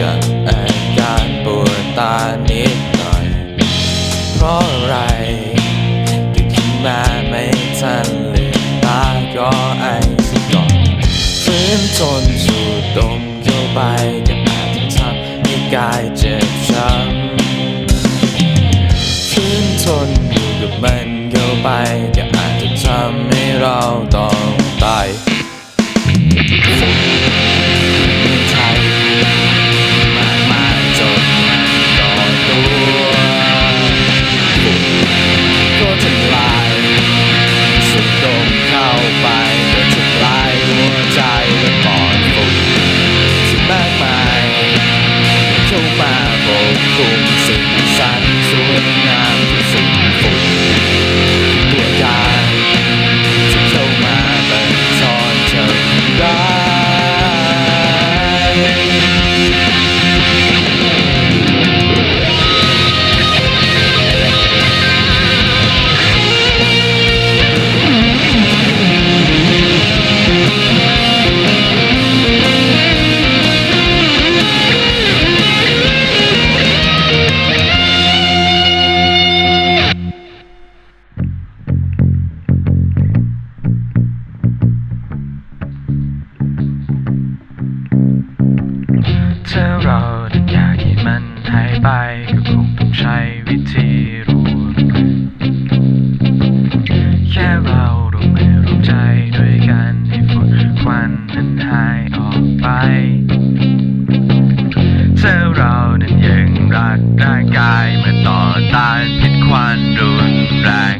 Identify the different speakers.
Speaker 1: กับอาการปวดตานิดหน่อย เพราะอะไรตื่นขึ้นมาไม่ทันลยตาก็ไอซะก่อนฟื้นทนสูดดมเข้าไปจะบอาจทำให้กายเจ็บช้ำฟื้นทนอยู่กับมันเข้าไป เข้าไปก็ทำลายหัวใจและปอดฝุ่นที่มากมายเข้ามาปกคลุมสิ่ง ถ้าเราดันอยากให้มันหายไปก็คงต้องใช้วิธีรวมแค่เราร่วมมือร่วมใจด้วยกันให้ฝุ่นควันนั้นหายออกไปถ้าเรานั้นยังรักร่างกายเมื่อต่อต้านพิษควันรุนแรง